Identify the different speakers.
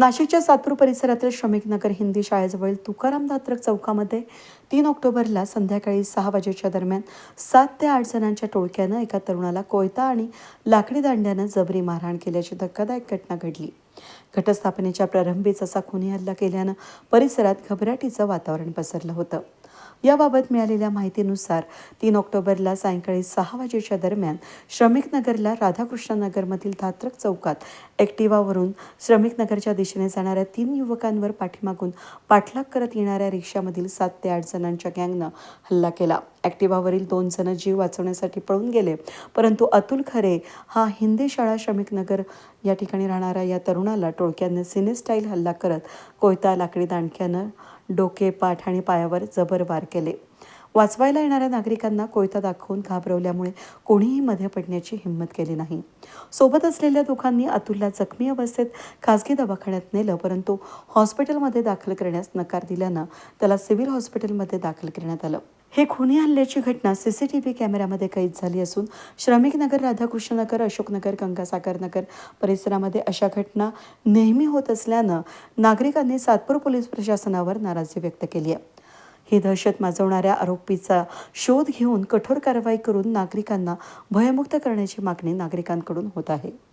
Speaker 1: नाशिकच्या सातपूर परिसरातील श्रमिक नगर हिंदी शाळेजवळील तुकाराम दात्रक चौकामध्ये तीन ऑक्टोबरला संध्याकाळी सहा वाजेच्या दरम्यान सात ते आठ जणांच्या टोळक्यानं एका तरुणाला कोयता आणि लाकडी दांड्यानं जबरी मारहाण केल्याची धक्कादायक घटना घडली. घटस्थापनेच्या प्रारंभीच असा खुनी हल्ला केल्यानं परिसरात घबराटीचं वातावरण पसरलं होतं. याबाबत मिळालेल्या माहितीनुसार तीन ऑक्टोबरला सायंकाळी सहा वाजेच्या दरम्यान श्रमिक नगरला धात्रक चौकात ॲक्टिवावरून श्रमिक नगरच्या दिशेने जाणाऱ्या तीन युवकांवर पाठीमागून पाठलाग करत येणाऱ्या रिक्षामधील सात ते आठ जणांच्या गँगनं हल्ला केला. ॲक्टिवावरील दोन जण जीव वाचवण्यासाठी पळून गेले परंतु अतुल खरे हा हिंदी शाळा श्रमिक नगर या ठिकाणी राहणाऱ्या या तरुणाला टोळक्यानं सिने स्टाईल हल्ला करत कोयता लाकडी दांडक्यानं डोके पाठ आणि पायावर जबर वार केले. वाचवायला येणाऱ्या नागरिकांना कोयता दाखवून घाबरवल्यामुळे कोणीही मध्ये पडण्याची हिंमत केली नाही. सोबत असलेल्या दोघांनी अतुलला जखमी अवस्थेत खासगी दवाखान्यात नेलं परंतु हॉस्पिटलमध्ये दाखल करण्यास नकार दिल्यानं त्याला सिव्हिल हॉस्पिटलमध्ये दाखल करण्यात आलं. हे खुनी हल्ल्याची घटना सीसीटीव्ही कॅमेऱ्यामध्ये कैद झाली असून श्रमिक नगर राधाकृष्ण नगर अशोकनगर गंगासागर नगर परिसरामध्ये अशा घटना नेहमी होत असल्यानं नागरिकांनी सातपूर पोलीस प्रशासनावर नाराजी व्यक्त केली आहे. ही दहशत माजवणाऱ्या आरोपीचा शोध घेऊन कठोर कारवाई करून नागरिकांना भयमुक्त करण्याची मागणी नागरिकांकडून होत आहे.